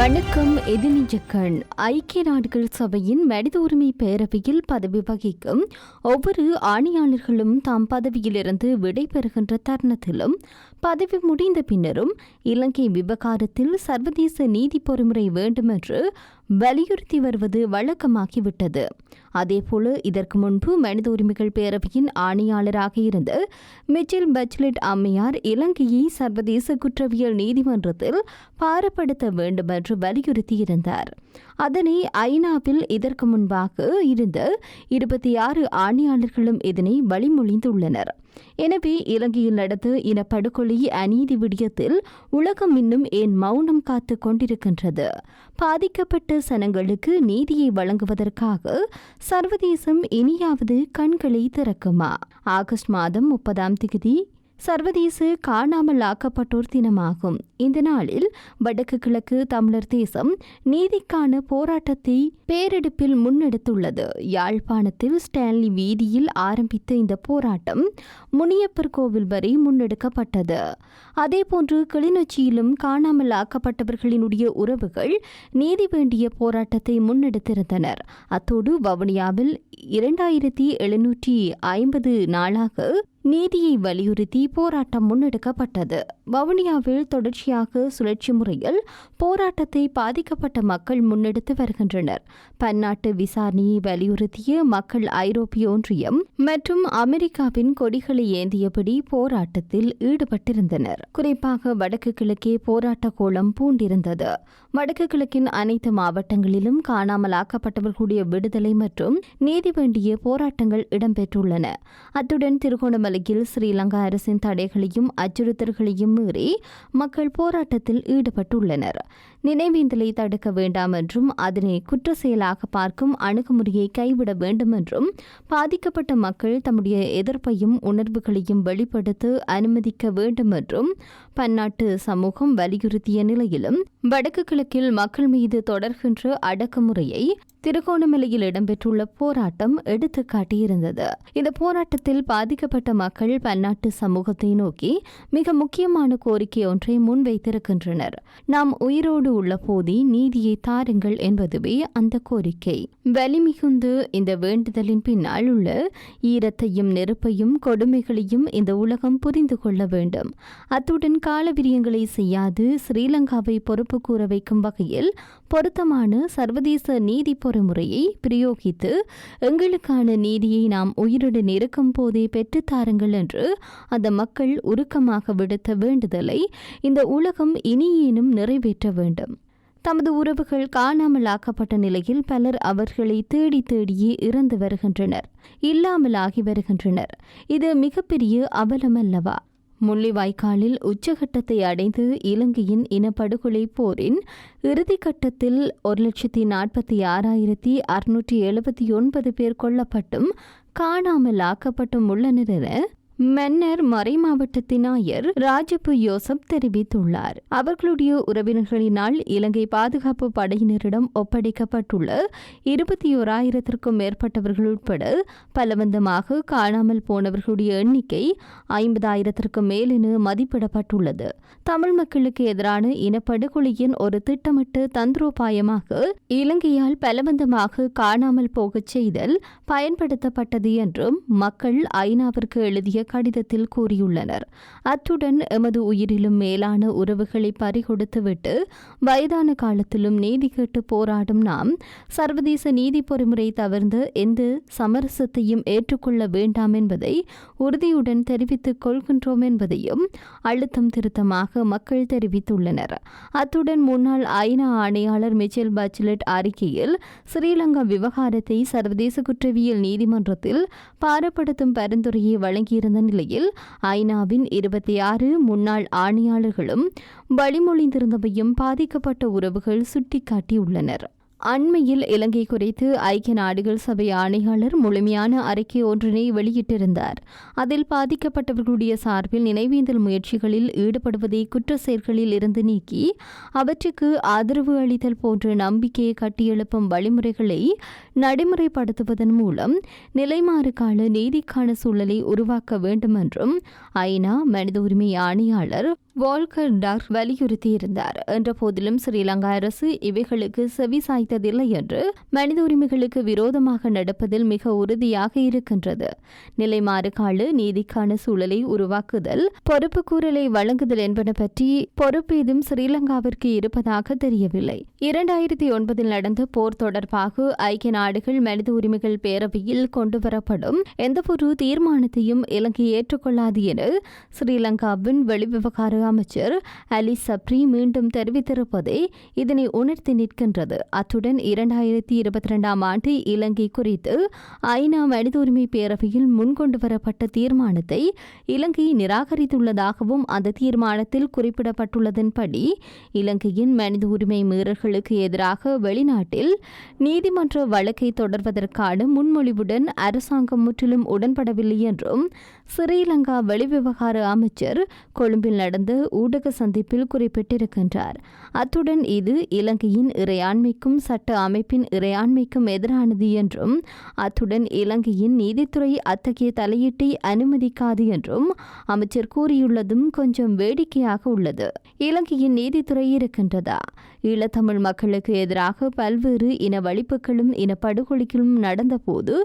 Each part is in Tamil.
வணக்கம். எதினிஜக்கண் ஐக்கிய நாடுகள் சபையின் மனித உரிமை பேரவையில் பதவி வகிக்கும் ஒவ்வொரு ஆணையாளர்களும் தாம் பதவியிலிருந்து விடைபெறுகின்ற தருணத்திலும் பதவி முடிந்த பின்னரும் இலங்கை விவகாரத்தில் சர்வதேச நீதி பொறிமுறை வேண்டுமென்று வலியுறுத்தி வருவது வழக்கமாகிவிட்டது. அதேபோல இதற்கு முன்பு மனித உரிமைகள் பேரவையின் ஆணையாளராக இருந்த மிச்சில் பச்லெட் அம்மையார் இலங்கையை சர்வதேச குற்றவியல் நீதிமன்றத்தில் பாரப்படுத்த வேண்டும் என்று வலியுறுத்தியிருந்தார். அதனை ஐநாவில் இதற்கு முன்பாக இருந்த இருபத்தி ஆறு ஆணையாளர்களும் இதனை வழிமொழிந்துள்ளனர். எனவே இலங்கையில் நடந்த இனப்படுகொலை அநீதி விடயத்தில் உலகம் இன்னும் ஏன் மௌனம் காத்து கொண்டிருக்கின்றது? பாதிக்கப்பட்ட சனங்களுக்கு நீதியை வழங்குவதற்காக சர்வதேசம் இனியாவது கண்களை திறக்குமா? ஆகஸ்ட் மாதம் முப்பதாம் தேதி சர்வதேச காணாமல் ஆக்கப்பட்டோர் தினமாகும். இந்த நாளில் வடக்கு கிழக்கு தமிழர் தேசம் நீதிக்கான போராட்டத்தை பேரெடுப்பில் முன்னெடுத்துள்ளது. யாழ்ப்பாணத்தில் ஸ்டான்லி வீதியில் ஆரம்பித்த இந்த போராட்டம் முனியப்பர் கோவில் வரை முன்னெடுக்கப்பட்டது. அதேபோன்று கிளிநொச்சியிலும் காணாமல் ஆக்கப்பட்டவர்களினுடைய உறவுகள் நீதி வேண்டிய போராட்டத்தை முன்னெடுத்திருந்தனர். அத்தோடு வவுனியாவில் இரண்டாயிரத்தி எழுநூற்றி ஐம்பது நாளாக நீதியை வலியுறுத்தி போராட்டம் முன்னெடுக்கப்பட்டது. வவுனியாவில் தொடர்ச்சியாக சுழற்சி முறையில் போராட்டத்தை பாதிக்கப்பட்ட மக்கள் முன்னெடுத்து வருகின்றனர். பன்னாட்டு விசாரணையை வலியுறுத்திய மக்கள் ஐரோப்பிய ஒன்றியம் மற்றும் அமெரிக்காவின் கொடிகளை ஏந்தியபடி போராட்டத்தில் ஈடுபட்டிருந்தனர். குறிப்பாக வடக்கு கிழக்கே போராட்ட கோலம் பூண்டிருந்தது. வடக்கு கிழக்கின் அனைத்து மாவட்டங்களிலும் காணாமலாக்கப்பட்டவர்களுடைய விடுதலை மற்றும் நீதி வேண்டிய போராட்டங்கள் இடம்பெற்றுள்ளன. அத்துடன் திருகோணமலையில் ஸ்ரீலங்கா அரசின் தடைகளையும் அச்சுறுத்தல்களையும் மீறி மக்கள் போராட்டத்தில் ஈடுபட்டுள்ளனர். நினைவேந்தலை தடுக்க வேண்டாம் என்றும் அதனை குற்ற செயலாக பார்க்கும் அணுகுமுறையை கைவிட வேண்டும் என்றும் பாதிக்கப்பட்ட மக்கள் தம்முடைய எதிர்ப்பையும் உணர்வுகளையும் வெளிப்படுத்த அனுமதிக்க வேண்டும் என்றும் பன்னாட்டு சமூகம் வலியுறுத்திய நிலையிலும் வடக்கு கிழக்கில் மக்கள் மீது தொடர்கின்ற அடக்குமுறையை திருகோணமலையில் இடம்பெற்றுள்ள போராட்டம் எடுத்து காட்டியிருந்தது இந்த போராட்டத்தில் பாதிக்கப்பட்ட மக்கள் பன்னாட்டு சமூகத்தை நோக்கி மிக முக்கியமான கோரிக்கை ஒன்றை முன்வைத்திருக்கின்றனர். நாம் உயிரோடு உள்ள போதே நீதியை தாருங்கள் என்பதுவே அந்த கோரிக்கை. வலிமிகுந்து இந்த வேண்டுதலின் பின்னால் உள்ள ஈரத்தையும் நெருப்பையும் கொடுமைகளையும் இந்த உலகம் புரிந்து கொள்ள வேண்டும். அத்துடன் காலவிரியங்களை செய்யாது ஸ்ரீலங்காவை பொறுப்பு கூற வைக்கும் வகையில் பொருத்தமான சர்வதேச நீதி பொறிமுறையை பிரயோகித்து எங்களுக்கான நீதியை நாம் உயிருடன் இருக்கும் போதே பெற்றுத்தார பெற்றுத்தாருங்கள் என்று அந்த மக்கள் உருக்கமாக விடுத்த வேண்டுதலை இந்த உலகம் இனியேனும் நிறைவேற்ற வேண்டும். தமது உறவுகள் காணாமலாக்கப்பட்ட நிலையில் பலர் அவர்களை தேடி தேடியே இறந்து வருகின்றனர் இல்லாமலாகி வருகின்றனர். இது மிகப்பெரிய அவலமல்லவா? முள்ளிவாய்க்காலில் உச்சகட்டத்தை அடைந்து இலங்கையின் இனப்படுகொலை போரின் இறுதிக்கட்டத்தில் ஒரு லட்சத்தி நாற்பத்தி ஆறாயிரத்தி அறுநூற்றி எழுபத்தி ஒன்பது பேர் கொல்லப்பட்டும் காணாமல் ஆக்கப்பட்டும் உள்ளனர் மன்னர் மறை மாவட்டத்தின் ஆயர் ராஜபு யோசப் தெரிவித்துள்ளார். அவர்களுடைய உறவினர்களினால் இலங்கை பாதுகாப்பு படையினரிடம் ஒப்படைக்கப்பட்டுள்ள இருபத்தி ஓராயிரத்திற்கும் மேற்பட்டவர்கள் உட்பட பலவந்தமாக காணாமல் போனவர்களுடைய எண்ணிக்கை ஐம்பதாயிரத்திற்கும் மேல் என மதிப்பிடப்பட்டுள்ளது. தமிழ் மக்களுக்கு எதிரான இனப்படுகொலையின் ஒரு திட்டமிட்டு தந்திரோபாயமாக இலங்கையால் பலவந்தமாக காணாமல் போகச் செய்தல் பயன்படுத்தப்பட்டது என்றும் மக்கள் ஐநாவிற்கு எழுதிய கடிதத்தில் கூறியுள்ளனர். அத்துடன் எமது உயிரிலும் மேலான உறவுகளை பறிகொடுத்துவிட்டு வயதான காலத்திலும் நீதி கேட்டு போராடும் நாம் சர்வதேச நீதி பொறிமுறை தவிர்ந்த எந்த சமரசத்தையும் ஏற்றுக்கொள்ள வேண்டாம் என்பதை உறுதியுடன் தெரிவித்துக் கொள்கின்றோம் என்பதையும் அழுத்தம் திருத்தமாக மக்கள் தெரிவித்துள்ளனர். அத்துடன் முன்னாள் ஐநா ஆணையாளர் மிச்சல் பாச்சிலட் அறிக்கையில் ஸ்ரீலங்கா விவகாரத்தை சர்வதேச குற்றவியல் நீதிமன்றத்தில் பாரப்படுத்தும் பரிந்துரையை வழங்கியிருந்த நிலையில் ஐநாவின் இருபத்தி ஆறு முன்னாள் ஆணையாளர்களும் வழிமொழிந்திருந்தவையும் பாதிக்கப்பட்ட உறவுகள் சுட்டிக்காட்டியுள்ளனர். அண்மையில் இலங்கை குறித்து ஐக்கிய நாடுகள் சபை ஆணையாளர் முழுமையான அறிக்கை ஒன்றினை வெளியிட்டிருந்தார். அதில் பாதிக்கப்பட்டவர்களுடைய சார்பில் நினைவேந்தல் முயற்சிகளில் ஈடுபடுவதை குற்ற செயல்களில் இருந்து நீக்கி அவற்றுக்கு ஆதரவு அளித்தல் போன்ற நம்பிக்கையை கட்டியெழுப்பும் வழிமுறைகளை நடைமுறைப்படுத்துவதன் மூலம் நிலைமாறு கால நீதிக்கான சூழலை உருவாக்க வேண்டும் என்றும் ஐநா மனித உரிமை ஆணையாளர் வால்கர் டார் வலியுறுத்தியிருந்தார். என்ற போதிலும் ஸ்ரீலங்கா அரசு இவைகளுக்கு செவி கிடைத்ததில்லை என்று மனித உரிமைகளுக்கு விரோதமாக நடப்பதில் மிக உறுதியாக இருக்கின்றது. நிலைமாறு கால நீதிக்கான சூழலை உருவாக்குதல் பொறுப்பு கூறலை வழங்குதல் என்பன பற்றி பொறுப்பேதும் ஸ்ரீலங்காவிற்கு இருப்பதாக தெரியவில்லை. இரண்டாயிரத்தி ஒன்பதில் நடந்த போர் தொடர்பாக ஐக்கிய நாடுகள் மனித உரிமைகள் பேரவையில் கொண்டுவரப்படும் எந்தவொரு தீர்மானத்தையும் இலங்கை ஏற்றுக்கொள்ளாது என ஸ்ரீலங்காவின் வெளிவிவகார அமைச்சர் அலி சப்ரி மீண்டும் தெரிவித்திருப்பதே இதனை உணர்த்தி நிற்கின்றது. அத்துடன் இரண்டாயிரத்தி இருபத்தி ரெண்டாம் ஆண்டு இலங்கை குறித்து ஐநா மனித உரிமை பேரவையில் முன்கொண்டு வரப்பட்ட தீர்மானத்தை இலங்கை நிராகரித்துள்ளதாகவும் அந்த தீர்மானத்தில் குறிப்பிடப்பட்டுள்ளதன்படி இலங்கையின் மனித உரிமை மீறல்களுக்கு எதிராக வெளிநாட்டில் நீதிமன்ற வழக்கை தொடர்வதற்கான முன்மொழிவுடன் அரசாங்கம் முற்றிலும் உடன்படவில்லை என்றும் ஸ்ரீலங்கா வெளிவிவகார அமைச்சர் கொழும்பில் நடந்த ஊடக சந்திப்பில் குறிப்பிட்டிருக்கின்றார். அத்துடன் இது இலங்கையின் இறையாண்மைக்கும் சட்ட அமைப்பின் இறையாண்மைக்கும் எதிரானது என்றும் அத்துடன் இலங்கையின் நீதித்துறை அத்தகைய தலையீட்டை அனுமதிக்காது என்றும் அமைச்சர் கூறியுள்ளதும் கொஞ்சம் வேடிக்கையாக உள்ளது. இலங்கையின் நீதித்துறை இருக்கின்றதா? ஈழத்தமிழ் மக்களுக்கு எதிராக பல்வேறு இன வழிப்புகளும் இனப்படுகொலைகளும் நடந்தபோது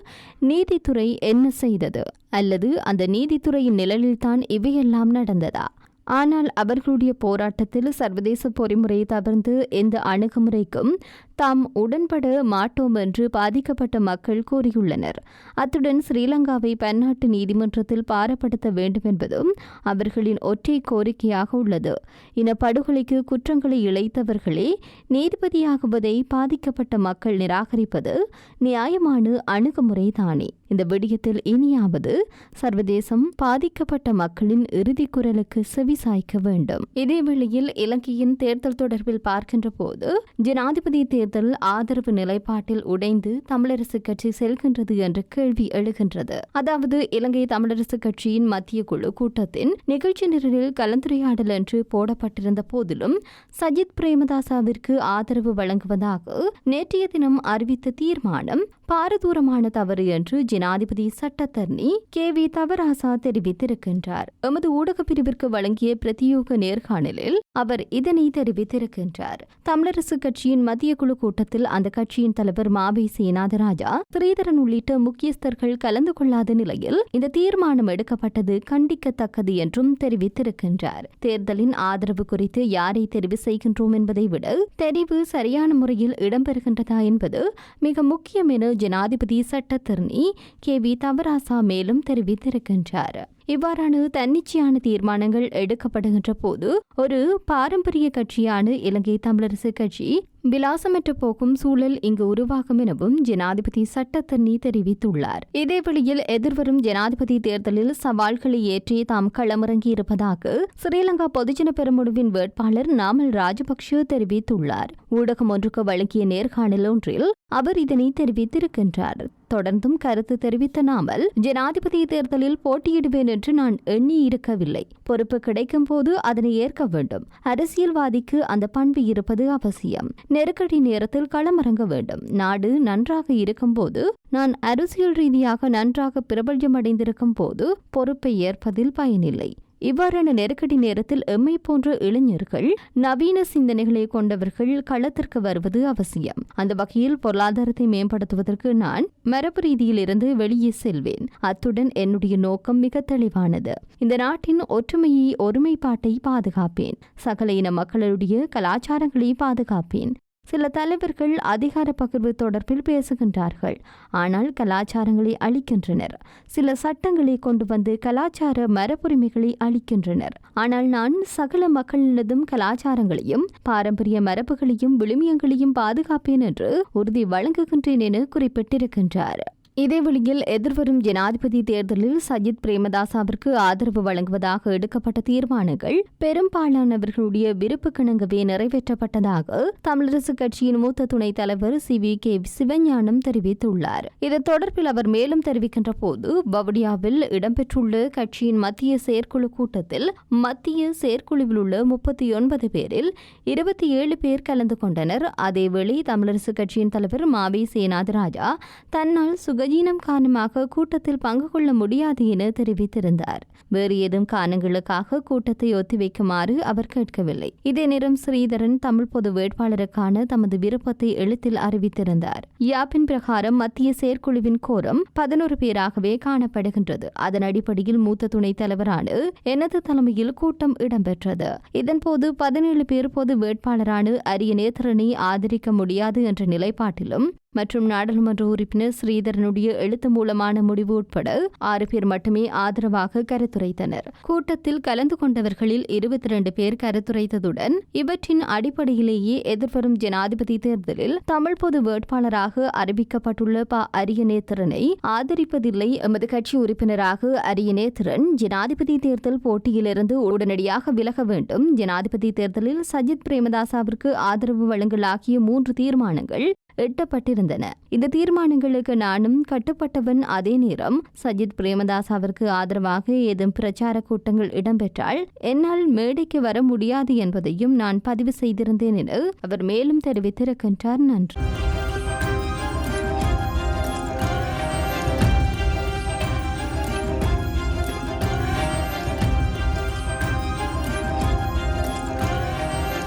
நீதித்துறை என்ன செய்தது? அல்லது அந்த நீதித்துறையின் நிழலில்தான் இவையெல்லாம் நடந்ததா? ஆனால் அவர்களுடைய போராட்டத்தில் சர்வதேச பொறிமுறையை தவிர்த்து எந்த அணுகுமுறைக்கும் தாம் உடன்பட மாட்டோம் என்று பாதிக்கப்பட்ட மக்கள் கூறியுள்ளனர். அத்துடன் ஸ்ரீலங்காவை பன்னாட்டு நீதிமன்றத்தில் பாரப்படுத்த வேண்டும் என்பதும் அவர்களின் ஒற்றை கோரிக்கையாக உள்ளது. இனப்படுகொலைக்கு குற்றங்களை இழைத்தவர்களே நீதிபதியாகுவதை பாதிக்கப்பட்ட மக்கள் நிராகரிப்பது நியாயமான அணுகுமுறை தானே இந்த விடயத்தில் இனியாவது சர்வதேசம் பாதிக்கப்பட்ட மக்களின் இறுதி குரலுக்கு செவி சாய்க்க வேண்டும். இதேவேளையில் இலங்கையின் தேர்தல் தொடர்பில் பார்க்கின்ற போது ஜனாதிபதி தேர்தல் ஆதரவு நிலைப்பாட்டில் உடைந்து தமிழரசு கட்சி செல்கின்றது என்ற கேள்வி எழுகின்றது. அதாவது இலங்கை தமிழரசு கட்சியின் மத்திய குழு கூட்டத்தின் நிகழ்ச்சி நிரலில் கலந்துரையாடல் என்று போடப்பட்டிருந்த போதிலும் சஜித் பிரேமதாசாவிற்கு ஆதரவு வழங்குவதாக நேற்றைய தினம் அறிவித்த தீர்மானம் பாரதூரமான தவறு என்று ஜனாதிபதி சட்டத்தரணி கே வி தவராசா தெரிவித்திருக்கின்றார். எமது ஊடகப் பிரிவிற்கு வழங்கிய பிரத்யோக நேர்காணலில் அவர் இதனை தெரிவித்திருக்கின்றார். தமிழரசு கட்சியின் மத்திய குழு கூட்டத்தில் அந்த கட்சியின் தலைவர் மாவை சேனாதராஜா ஸ்ரீதரன் உள்ளிட்ட முக்கியஸ்தர்கள் கலந்து கொள்ளாத நிலையில் இந்த தீர்மானம் எடுக்கப்பட்டது கண்டிக்கத்தக்கது என்றும் தெரிவித்திருக்கின்றார். தேர்தலின் ஆதரவு குறித்து யாரை தெரிவு செய்கின்றோம் என்பதை விட தெரிவு சரியான முறையில் இடம்பெறுகின்றதா என்பது மிக முக்கியம் என ஜனாதிபதி சட்டத்தரணி கே வி தவராசா மேலும் தெரிவித்திருக்கின்றார். இவ்வாறான தன்னிச்சையான தீர்மானங்கள் எடுக்கப்படுகின்ற போது ஒரு பாரம்பரிய கட்சியான இலங்கை தமிழரசு கட்சி விலாசமற்ற போக்கும் சூழல் இங்கு உருவாகும் எனவும் ஜனாதிபதி சட்டத்தண்ணி தெரிவித்துள்ளார். இதேவெளியில் எதிர்வரும் ஜனாதிபதி தேர்தலில் சவால்களை ஏற்றி தாம் களமிறங்கி இருப்பதாக ஸ்ரீலங்கா பொதுஜன பெருமுழுவின் வேட்பாளர் நாமல் ராஜபக்ஷ தெரிவித்துள்ளார். ஊடகம் ஒன்றுக்கு வழங்கிய நேர்காணல் ஒன்றில் அவர் இதனை தெரிவித்திருக்கின்றார். தொடர்ந்தும் கருத்து தெரிவித்த நாமல் ஜனாதிபதி தேர்தலில் போட்டியிடுவேன் என்று நான் எண்ணி இருக்கவில்லை பொறுப்பு கிடைக்கும் போது அதனை ஏற்க வேண்டும். அரசியல்வாதிக்கு அந்த பண்பு இருப்பது அவசியம். நெருக்கடி நேரத்தில் களமிறங்க வேண்டும். நாடு நன்றாக இருக்கும்போது நான் அரசியல் ரீதியாக நன்றாக பிரபல்யமடைந்திருக்கும் போது பொறுப்பை ஏற்பதில் பயனில்லை. இவ்வாறான நெருக்கடி நேரத்தில் எம்மை போன்ற இளைஞர்கள் நவீன சிந்தனைகளை கொண்டவர்கள் களத்திற்கு வருவது அவசியம். அந்த வகையில் பொருளாதாரத்தை மேம்படுத்துவதற்கு நான் மரபு ரீதியில் இருந்து வெளியே செல்வேன். அத்துடன் என்னுடைய நோக்கம் மிக தெளிவானது. இந்த நாட்டின் ஒற்றுமையை ஒருமைப்பாட்டை பாதுகாப்பேன். சகல இன மக்களுடைய கலாச்சாரங்களை பாதுகாப்பேன். சில தலைவர்கள் அதிகார பகிர்வு தொடர்பில் பேசுகின்றார்கள். ஆனால் கலாச்சாரங்களை அளிக்கின்றனர் சில சட்டங்களை கொண்டு வந்து கலாச்சார மரபுரிமைகளை அளிக்கின்றனர் ஆனால் நான் சகல மக்களினதும் கலாச்சாரங்களையும் பாரம்பரிய மரபுகளையும் விழுமியங்களையும் பாதுகாப்பேன் என்று உறுதி வழங்குகின்றேன் என குறிப்பிட்டிருக்கின்றார். இதேவெளியில் எதிர்வரும் ஜனாதிபதி தேர்தலில் சஜித் பிரேமதாசாவிற்கு ஆதரவு வழங்குவதாக எடுக்கப்பட்ட தீர்மானங்கள் பெரும்பாலானவர்களுடைய விருப்புக்கிணங்கவே நிறைவேற்றப்பட்டதாக தமிழரசு கட்சியின் மூத்த துணைத் தலைவர் சி வி கே சிவஞானம் தெரிவித்துள்ளார். இது தொடர்பில் அவர் மேலும் தெரிவிக்கின்ற போது வவுடியாவில் இடம்பெற்றுள்ள கட்சியின் மத்திய செயற்குழு கூட்டத்தில் மத்திய செயற்குழுவில் உள்ள முப்பத்தி ஒன்பது பேரில் இருபத்தி ஏழு பேர் கலந்து கொண்டனர். அதேவேளை தமிழரசு கட்சியின் தலைவர் மாவி சேனாதராஜா தன்னால் சுக உபஜீனம் காரணமாக கூட்டத்தில் பங்கு கொள்ள முடியாது என தெரிவித்திருந்தார். வேறு ஏதும் காரணங்களுக்காக கூட்டத்தை ஒத்திவைக்குமாறு அவர் கேட்கவில்லை. இதே நேரம் ஸ்ரீதரன் தமிழ் பொது வேட்பாளருக்கான தமது விருப்பத்தை எழுத்தில் அறிவித்திருந்தார். யாப்பின் பிரகாரம் மத்திய செயற்குழுவின் கோரம் பதினோரு பேராகவே காணப்படுகின்றது. அதன் அடிப்படையில் மூத்த துணைத் தலைவரான எனது தலைமையில் கூட்டம் இடம்பெற்றது. இதன்போது பதினேழு பேர் பொது வேட்பாளரான அரிய நேத்திரனை ஆதரிக்க முடியாது என்ற நிலைப்பாட்டிலும் மற்றும் நாடாளுமன்ற உறுப்பினர் ஸ்ரீதரனுடைய எழுத்து மூலமான முடிவு உட்பட ஆறு பேர் மட்டுமே ஆதரவாக கருத்துரைத்தனர். கூட்டத்தில் கலந்து கொண்டவர்களில் இருபத்தி இரண்டு பேர் கருத்துரைத்ததுடன் இவற்றின் அடிப்படையிலேயே எதிர்வரும் ஜனாதிபதி தேர்தலில் தமிழ் பொது வேட்பாளராக அறிவிக்கப்பட்டுள்ள ப. அரியநேத்திரனை ஆதரிப்பதில்லை எமது கட்சி உறுப்பினராக அரியநேத்திரன் ஜனாதிபதி தேர்தல் போட்டியிலிருந்து உடனடியாக விலக வேண்டும். ஜனாதிபதி தேர்தலில் சஜித் பிரேமதாசாவிற்கு ஆதரவு வழங்கலாகிய மூன்று தீர்மானங்கள் எட்டப்பட்டிருந்தன. இந்த தீர்மானங்களுக்கு நானும் கட்டுப்பட்டவன் அதே நேரம் சஜித் பிரேமதாசாவிற்கு ஆதரவாக ஏதும் பிரச்சார கூட்டங்கள் இடம்பெற்றால் என்னால் மேடைக்கு வர முடியாது என்பதையும் நான் பதிவு செய்திருந்தேன் என அவர் மேலும் தெரிவித்திருக்கின்றார். நன்றி.